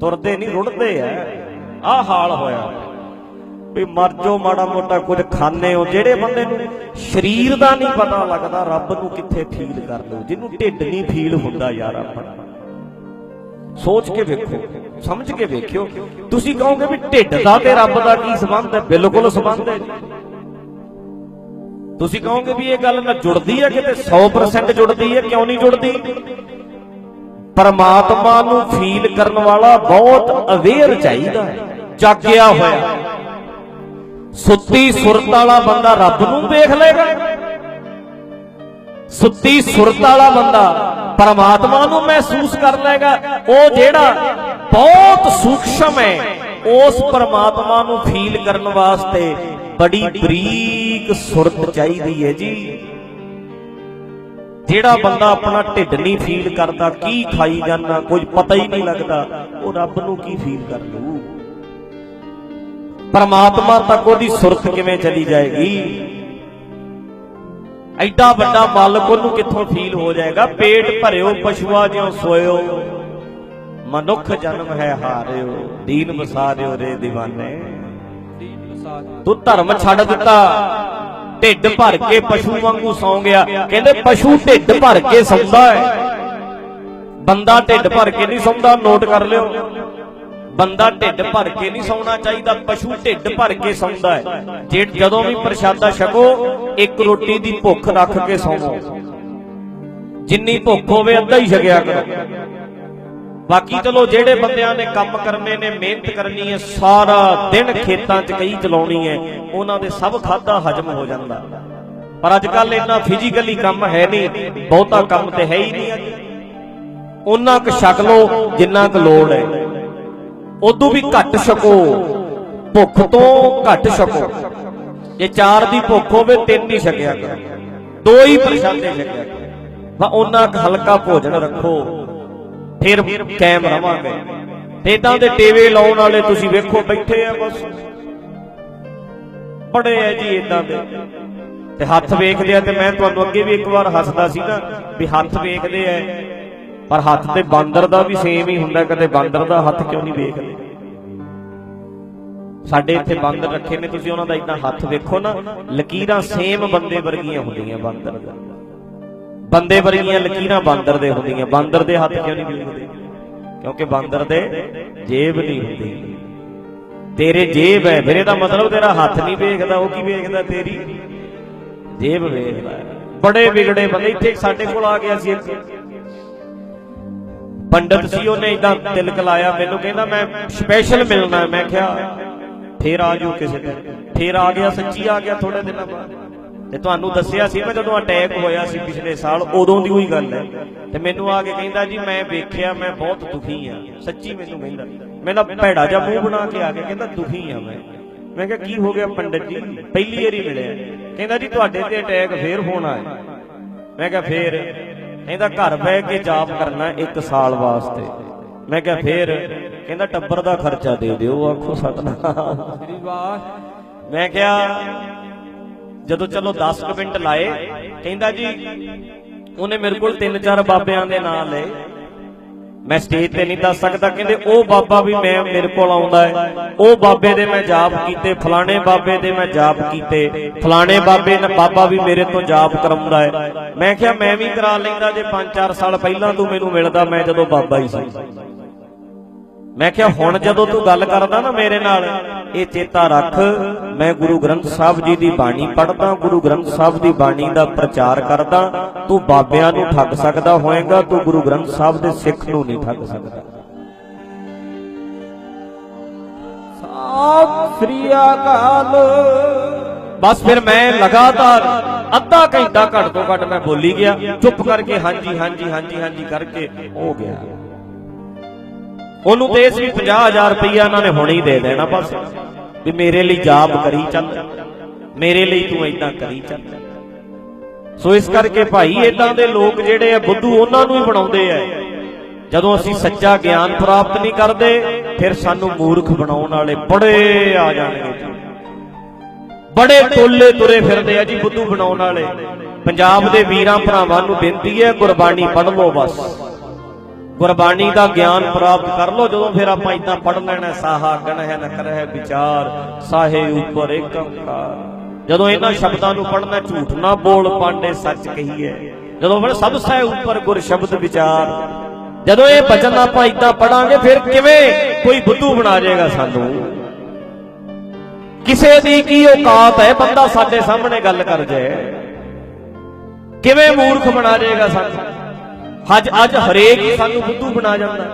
ਤੁਰਦੇ ਨਹੀਂ, ਰੁੜਦੇ ਆ। ਆਹ ਹਾਲ ਹੋਇਆ। ਵੀ ਮਰ ਜੋ ਮਾੜਾ ਮੋਟਾ ਕੁਝ ਖਾਣੇ ਹੋ, ਜਿਹੜੇ ਬੰਦੇ ਨੂੰ ਸਰੀਰ ਦਾ ਨਹੀਂ ਪਤਾ ਲੱਗਦਾ, ਰੱਬ ਨੂੰ ਕਿੱਥੇ ਫੀਲ ਕਰ ਲਓ ਜਿਹਨੂੰ ਢਿੱਡ ਨਹੀਂ ਫੀਲ ਹੁੰਦਾ ਯਾਰ ਆਪਣਾ ਸੋਚ ਕੇ ਵੇਖੋ, ਸਮਝ ਕੇ ਵੇਖਿਓ। ਤੁਸੀਂ ਕਹੋਗੇ ਵੀ ਢਿੱਡ ਦਾ ਤੇ ਰੱਬ ਦਾ ਕੀ ਸੰਬੰਧ ਹੈ? ਬਿਲਕੁਲ ਸੰਬੰਧ ਹੈ ਤੁਸੀਂ ਕਹੋਗੇ ਵੀ ਇਹ ਗੱਲ ਨਾਲ ਜੁੜਦੀ ਹੈ, ਕਿਤੇ 100% ਜੁੜਦੀ ਹੈ, ਕਿਉਂ ਨਹੀਂ ਜੁੜਦੀ? ਪਰਮਾਤਮਾ ਨੂੰ ਫੀਲ ਕਰਨ ਵਾਲਾ ਬਹੁਤ ਅਵੇਅਰ ਚਾਹੀਦਾ ਜਾਗਿਆ ਹੋਇਆ। ਸੁੱਤੀ ਸੁਰਤ ਵਾਲਾ ਬੰਦਾ ਰੱਬ ਨੂੰ ਵੇਖ ਲੇਗਾ ਸੁੱਤੀ ਸੁਰਤ ਵਾਲਾ ਬੰਦਾ ਪਰਮਾਤਮਾ ਨੂੰ ਮਹਿਸੂਸ ਕਰ ਲੇਗਾ ਉਹ ਜਿਹੜਾ ਬਹੁਤ ਸੂਖਸ਼ਮ ਹੈ, ਉਸ ਪਰਮਾਤਮਾ ਨੂੰ ਫੀਲ ਕਰਨ ਵਾਸਤੇ ਬੜੀ ਬਰੀਕ ਸੁਰਤ ਚਾਹੀਦੀ ਹੈ ਜੀ। ਜਿਹੜਾ ਬੰਦਾ ਆਪਣਾ ਢਿੱਡ ਨਹੀਂ ਫੀਲ ਕਰਦਾ, ਕੀ ਖਾਈ ਜਾਂਦਾ, ਕੁਝ ਪਤਾ ਹੀ ਨਹੀਂ ਲੱਗਦਾ, ਉਹ ਰੱਬ ਨੂੰ ਕੀ ਫੀਲ ਕਰ ਲੂ ਪਰਮਾਤਮਾ ਤੱਕ ਉਹਦੀ ਸੁਰਤ ਕਿਵੇਂ ਚਲੀ ਜਾਏਗੀ? ਐਡਾ ਵੱਡਾ ਮਾਲਕ ਉਹਨੂੰ ਕਿੱਥੋਂ ਫੀਲ ਹੋ ਜਾਏਗਾ? ਪੇਟ ਭਰਿਓ, ਪਸ਼ੂਆ ਜਿਉ ਸੋਇਓ। ਮਨੁੱਖ ਜਨਮ ਹੈ ਹਾਰਿਓ, ਦੀਨ ਵਸਾਰਿਓ ਰੇ دیਵਾਨੇ ਤੂੰ ਧਰਮ ਛੱਡ ਦਿੱਤਾ। ਢਿੱਡ ਭਰ ਕੇ ਪਸ਼ੂ ਵਾਂਗੂ ਸੌਂ ਗਿਆ। ਕਹਿੰਦੇ ਪਸ਼ੂ ਢਿੱਡ ਭਰ ਕੇ ਸੌਂਦਾ ਹੈ। ਬੰਦਾ ਢਿੱਡ ਭਰ ਕੇ ਨਹੀਂ ਸੌਂਦਾ, ਨੋਟ ਕਰ ਲਿਓ। ਬੰਦਾ ਢਿੱਡ ਭਰ ਕੇ ਨਹੀਂ ਸੌਣਾ ਚਾਹੀਦਾ, ਪਸ਼ੂ ਢਿੱਡ ਭਰ ਕੇ ਸੌਂਦਾ ਹੈ। ਜੇ ਜਦੋਂ ਵੀ ਪ੍ਰਸ਼ਾਦਾ ਛਕੋ, ਇੱਕ ਰੋਟੀ ਦੀ ਭੁੱਖ ਰੱਖ ਕੇ ਸੌਵੋ। ਜਿੰਨੀ ਭੁੱਖ ਹੋਵੇ, ਅੱਧਾ ਹੀ ਛਕਿਆ ਕਰੋ। ਬਾਕੀ ਚਲੋ ਜਿਹੜੇ ਬੰਦਿਆਂ ਨੇ ਕੰਮ ਕਰਨੇ ਨੇ, ਮਿਹਨਤ ਕਰਨੀ ਹੈ, ਸਾਰਾ ਦਿਨ ਖੇਤਾਂ 'ਚ ਕਈ ਚਲਾਉਣੀ ਹੈ, ਉਹਨਾਂ ਦੇ ਸਭ ਖਾਦਾ ਹਜਮ ਹੋ ਜਾਂਦਾ। ਪਰ ਅੱਜ ਕੱਲ ਇੰਨਾ ਫਿਜ਼ੀਕਲੀ ਕੰਮ ਹੈ ਨਹੀਂ, ਬਹੁਤਾ ਕੰਮ ਤੇ ਹੈ ਹੀ ਨਹੀਂ ਅੱਜ। ਉਹਨਾਂ ਕੁ ਛਕ ਲੋ ਜਿੰਨਾ ਕੁ ਲੋੜ ਹੈ। ਉਦੋਂ ਵੀ ਘੱਟ ਛਕੋ, ਭੁੱਖ ਤੋਂ ਘੱਟ ਛਕੋ। ਜੇ ਚਾਰ ਦੀ ਭੁੱਖ ਹੋਵੇ, ਤਿੰਨ ਹੀ ਛਕਿਆ ਕਰੋ। ਦੋ ਹੀ ਪ੍ਰਸ਼ਾਦੇ ਛਕਿਆ ਕਰੋ। ਵਾ ਉਹਨਾਂ ਕੁ ਹਲਕਾ ਭੋਜਨ ਰੱਖੋ। ਫਿਰ ਕਾਇਮ ਰਵਾਂਗੇ। ਇਦਾਂ ਦੇ ਟੇਵੇ ਲਾਉਣ ਵਾਲੇ ਤੁਸੀਂ ਵੇਖੋ, ਬੈਠੇ ਆ ਬਸ। ਬੜੇ ਆ ਜੀ ਇਦਾਂ ਦੇ। ਤੇ ਹੱਥ ਵੇਖਦੇ ਆ ਤੇ ਮੈਂ ਤੁਹਾਨੂੰ ਅੱਗੇ ਵੀ ਇੱਕ ਵਾਰ ਹੱਸਦਾ ਸੀ ਨਾ ਵੀ ਹੱਥ ਵੇਖਦੇ ਆ। ਪਰ ਹੱਥ ਤੇ ਬਾਂਦਰ ਦਾ ਵੀ ਸੇਮ ਹੀ ਹੁੰਦਾ, ਕਦੇ ਬਾਂਦਰ ਦਾ ਹੱਥ ਕਿਉਂ ਨਹੀਂ ਵੇਖਦੇ? ਸਾਡੇ ਇੱਥੇ ਬਾਂਦਰ ਰੱਖੇ ਨੇ, ਤੁਸੀਂ ਉਹਨਾਂ ਦਾ ਇਦਾਂ ਹੱਥ ਵੇਖੋ ਨਾ, ਲਕੀਰਾਂ ਸੇਮ ਬੰਦੇ ਵਰਗੀਆਂ ਹੁੰਦੀਆਂ ਬਾਂਦਰ। ਦਾ ਬੰਦੇ ਵਰਗੀਆਂ ਲਕੀਰਾਂ ਬਾਂਦਰ ਦੇ ਹੁੰਦੀਆਂ। ਬਾਂਦਰ ਦੇ ਹੱਥ ਕਿਉਂ ਨਹੀਂ ਵੇਖਦੇ ਕਿਉਂਕਿ ਬਾਂਦਰ ਦੇ ਜੇਬ ਨਹੀਂ ਹੁੰਦੀ। ਤੇਰੇ ਜੇਬ ਹੈ ਫਿਰ ਇਹਦਾ ਮਤਲਬ ਤੇਰਾ ਹੱਥ ਨਹੀਂ ਵੇਖਦਾ, ਉਹ ਕੀ ਵੇਖਦਾ ਤੇਰੀ? ਜੇਬ ਵੇਖਦਾ। ਬੜੇ ਵਿਗੜੇ ਬੰਦੇ, ਇੱਥੇ ਸਾਡੇ ਕੋਲ ਆ ਗਿਆ ਸੀ। ਇੱਕ ਪੰਡਤ ਸੀ, ਉਹਨੇ ਇਦਾਂ ਤਿਲਕ ਲਾਇਆ, ਮੈਨੂੰ ਕਹਿੰਦਾ, ਮੈਂ ਸਪੈਸ਼ਲ ਮਿਲਣਾ ਮੈਂ ਕਿਹਾ, ਫੇਰ ਆ ਜਾਓ ਕਿਸੇ ਦਿਨ। ਫੇਰ ਆ ਗਿਆ, ਸੱਚੀ ਆ ਗਿਆ ਥੋੜੇ ਦਿਨਾਂ ਬਾਅਦ। ਤੇ ਤੁਹਾਨੂੰ ਦੱਸਿਆ ਸੀ ਮੈਂ ਜਦੋਂ ਅਟੈਕ ਹੋਇਆ ਸੀ ਪਿਛਲੇ ਸਾਲ ਉਦੋਂ ਦੀ ਉਹੀ ਗੱਲ ਹੈ। ਤੇ ਮੈਨੂੰ ਆ ਕੇ ਕਹਿੰਦਾ ਜੀ ਮੈਂ ਵੇਖਿਆ ਮੈਂ ਬਹੁਤ ਦੁਖੀ ਆ ਸੱਚੀ ਮੈਨੂੰ ਕਹਿੰਦਾ। ਮੈਂ ਤਾਂ ਭੈੜਾ ਜਿਹਾ ਮੂੰਹ ਬਣਾ ਕੇ ਆ ਗਿਆ ਕਹਿੰਦਾ ਦੁਖੀ ਆ ਮੈਂ। ਮੈਂ ਕਿਹਾ ਕੀ ਹੋ ਗਿਆ ਪੰਡਤ ਜੀ? ਪਹਿਲੀ ਵਾਰੀ ਮਿਲਿਆ। ਕਹਿੰਦਾ ਜੀ ਤੁਹਾਡੇ ਤੇ ਅਟੈਕ ਫੇਰ ਹੋਣਾ ਹੈ। ਮੈਂ ਕਿਹਾ ਫੇਰ? ਕਹਿੰਦਾ ਘਰ ਬਹਿ ਕੇ ਜਾਪ ਕਰਨਾ ਇੱਕ ਸਾਲ ਵਾਸਤੇ। ਮੈਂ ਕਿਹਾ ਫੇਰ? ਕਹਿੰਦਾ ਟੱਬਰ ਦਾ ਖਰਚਾ ਦੇ ਦਿਓ ਆਖੋ ਸਤਨਾਮ। ਸ੍ਰੀ ਵਾਹ ਮੈਂ ਕਿਹਾ ਜਦੋਂ ਚਲੋ 10 ਕੁ ਮਿੰਟ ਲਾਏ, ਕਹਿੰਦਾ ਜੀ, ਉਹਨੇ ਮੇਰੇ ਕੋਲ ਤਿੰਨ ਚਾਰ ਬਾਬਿਆਂ ਦੇ ਨਾਂ ਲਏ। ਮੈਂ ਸਟੇਜ ਤੇ ਨਹੀਂ ਦੱਸ ਸਕਦਾ, ਕਹਿੰਦੇ ਉਹ ਬਾਬਾ ਵੀ ਮੈਂ, ਮੇਰੇ ਕੋਲ ਆਉਂਦਾ ਹੈ। ਉਹ ਬਾਬੇ ਦੇ ਮੈਂ ਜਾਪ ਕੀਤੇ, ਫਲਾਣੇ ਬਾਬੇ ਦੇ ਮੈਂ ਜਾਪ ਕੀਤੇ, ਫਲਾਣੇ ਬਾਬੇ ਨੇ ਬਾਬਾ ਵੀ ਮੇਰੇ ਤੋਂ ਜਾਪ ਕਰਾਉਂਦਾ ਹੈ। ਮੈਂ ਕਿਹਾ, ਮੈਂ ਵੀ ਕਰਾ ਲੈਂਦਾ ਜੇ 5-4 ਸਾਲ ਪਹਿਲਾਂ ਤੂੰ ਮੈਨੂੰ ਮਿਲਦਾ, ਮੈਂ ਜਦੋਂ ਬਾਬਾ ਹੀ ਸੀ। ਮੈਂ ਕਿਹਾ ਹੁਣ ਜਦੋਂ ਤੂੰ ਗੱਲ ਕਰਦਾ ਨਾ ਮੇਰੇ ਨਾਲ ਇਹ ਚੇਤਾ ਰੱਖ। ਮੈਂ ਗੁਰੂ ਗ੍ਰੰਥ ਸਾਹਿਬ ਜੀ ਦੀ ਬਾਣੀ ਪੜ੍ਹਦਾ ਗੁਰੂ ਗ੍ਰੰਥ ਸਾਹਿਬ ਦੀ ਬਾਣੀ ਦਾ ਪ੍ਰਚਾਰ ਕਰਦਾ। ਤੂੰ ਬਾਬਿਆਂ ਨੂੰ ਠੱਗ ਸਕਦਾ ਹੋਏਗਾ ਤੂੰ ਗੁਰੂ ਗ੍ਰੰਥ ਸਾਹਿਬ ਦੇ ਸਿੱਖ ਨੂੰ ਨਹੀਂ ਠੱਗ ਸਕਦਾ। ਸਤਿ ਸ੍ਰੀ ਅਕਾਲ। ਬਸ ਫਿਰ ਮੈਂ ਲਗਾਤਾਰ ਅੱਧਾ ਘੰਟਾ ਘੱਟ ਤੋਂ ਘੱਟ ਮੈਂ ਬੋਲੀ ਗਿਆ। ਚੁੱਪ ਕਰਕੇ ਹਾਂਜੀ ਹਾਂਜੀ ਹਾਂਜੀ ਹਾਂਜੀ ਕਰਕੇ ਹੋ ਗਿਆ। ਉਹਨੂੰ ਤੇ ਇਸ ਵੀ 50000 ਰੁਪਈਆ ਇਹਨਾਂ ਨੇ ਹੁਣੇ ਹੀ ਦੇ ਦੇਣਾ ਬਸ। ਵੀ ਮੇਰੇ ਲਈ ਜਾਪ ਕਰੀ ਚੱਲ। ਮੇਰੇ ਲਈ ਤੂੰ ਇਦਾਂ ਕਰੀ ਚੱਲ। ਸੋ ਇਸ ਕਰਕੇ ਭਾਈ ਇਦਾਂ ਦੇ ਲੋਕ ਜਿਹੜੇ ਆ ਬੁੱਧੂ ਉਹਨਾਂ ਨੂੰ ਹੀ ਬਣਾਉਂਦੇ ਆ। ਜਦੋਂ ਅਸੀਂ ਸੱਚਾ ਗਿਆਨ ਪ੍ਰਾਪਤ ਨਹੀਂ ਕਰਦੇ, ਫਿਰ ਸਾਨੂੰ ਮੂਰਖ ਬਣਾਉਣ ਵਾਲੇ ਬੜੇ ਆ ਜਾਣਗੇ ਬੜੇ ਟੋਲੇ ਤੁਰੇ ਫਿਰਦੇ ਆ ਜੀ ਬੁੱਧੂ ਬਣਾਉਣ ਵਾਲੇ। ਪੰਜਾਬ ਦੇ ਵੀਰਾਂ ਭਰਾਵਾਂ ਨੂੰ ਬੇਨਤੀ ਹੈ, ਗੁਰਬਾਣੀ ਪੜ੍ਹ ਲਓ ਬਸ। ਗੁਰਬਾਣੀ ਦਾ ਗਿਆਨ ਪ੍ਰਾਪਤ ਕਰ ਲੋ ਜਦੋਂ ਫਿਰ ਆਪਾਂ ਇਦਾਂ ਪੜ ਲੈਣਾ, ਸਾਹਾ ਗਣ ਹੈ ਨ ਕਰਹਿ ਵਿਚਾਰ, ਸਾਹੇ ਉੱਪਰ ਏਕੰਕਾਰ ਜਦੋਂ ਇਹਨਾਂ ਸ਼ਬਦਾਂ ਨੂੰ ਪੜਨਾ ਝੂਠ ਨਾ ਬੋਲ ਪਾਂਡੇ ਸੱਚ ਕਹੀਏ। ਜਦੋਂ ਫਿਰ ਸਭ ਸਹਿ ਉੱਪਰ ਗੁਰ ਸ਼ਬਦ ਵਿਚਾਰ। ਜਦੋਂ ਇਹ ਬਚਨ ਆਪਾਂ ਇਦਾਂ ਪੜਾਂਗੇ ਫਿਰ ਕਿਵੇਂ ਕੋਈ ਬੁੱਧੂ ਬਣਾ ਜਾਏਗਾ ਸਾਨੂੰ? ਕਿਸੇ ਦੀ ਕੀ ਔਕਾਤ ਹੈ, ਬੰਦਾ ਸਾਡੇ ਸਾਹਮਣੇ ਗੱਲ ਕਰ ਜਾਏ। ਕਿਵੇਂ ਮੂਰਖ ਬਣਾ ਜਾਏਗਾ ਸਾਨੂੰ? ਅੱਜ ਅੱਜ ਹਰੇਕ ਹੀ ਸਾਨੂੰ ਬੁੱਧੂ ਬਣਾ ਜਾਂਦਾ।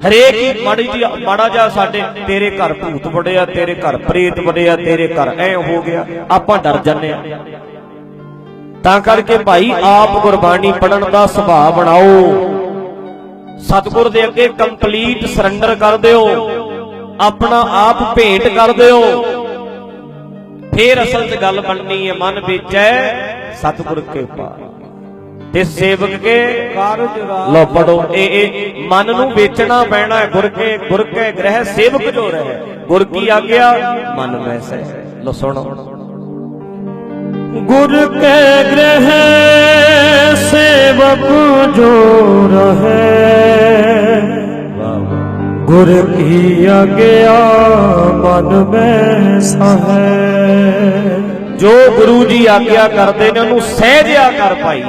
ਹਰੇਕ ਹੀ ਮਾੜੀ ਜੀ ਮਾੜਾ ਜਿਹਾ ਸਾਡੇ ਤੇਰੇ ਘਰ ਭੂਤ ਵੜਿਆ, ਤੇਰੇ ਘਰ ਪ੍ਰੇਤ ਵੜਿਆ, ਤੇਰੇ ਘਰ ਐ ਹੋ ਗਿਆ, ਆਪਾਂ ਡਰ ਜੰਨੇ ਆ ਤਾਂ ਕਰਕੇ ਭਾਈ ਆਪ ਗੁਰਬਾਣੀ ਪੜਨ ਦਾ ਸੁਭਾਅ ਬਣਾਓ। ਸਤਿਗੁਰ ਦੇ ਅੱਗੇ ਕੰਪਲੀਟ ਸਰੈਂਡਰ ਕਰ ਦਿਓ। ਆਪਣਾ ਆਪ ਭੇਟ ਕਰ ਦਿਓ। ਫੇਰ ਅਸਲ 'ਚ ਗੱਲ ਬਣਨੀ ਹੈ, ਮਨ ਵਿੱਚ ਹੈ ਸਤਿਗੁਰ ਕੇ ਪਾਸ ਤੇ ਸੇਵਕ ਕੇ ਕਾਰਜ ਰਾਜ ਲੋ ਪੜੋ ਇਹ ਇਹ ਮਨ ਨੂੰ ਵੇਚਣਾ ਪੈਣਾ ਹੈ ਗੁਰ ਕੇ ਗੁਰ ਕੇ ਗ੍ਰਹਿ ਸੇਵਕ ਜੋ ਰਹੇ ਗੁਰ ਕੀ ਆਗਿਆ ਮਨ ਮੈਂ ਸਹਿ ਲੋ ਸੁਣੋ। ਗੁਰ ਕੇ ਗ੍ਰਹਿ ਸੇਵਕ ਜੋ ਰਹੇ ਗੁਰ ਕੀ ਆਗਿਆ ਮਨ ਮੈਂ ਸਹੈ ਜੋ ਗੁਰੂ ਜੀ ਆਗਿਆ ਕਰਦੇ ਨੇ ਉਹਨੂੰ ਸਹਿਜਿਆ ਕਰ ਭਾਈ।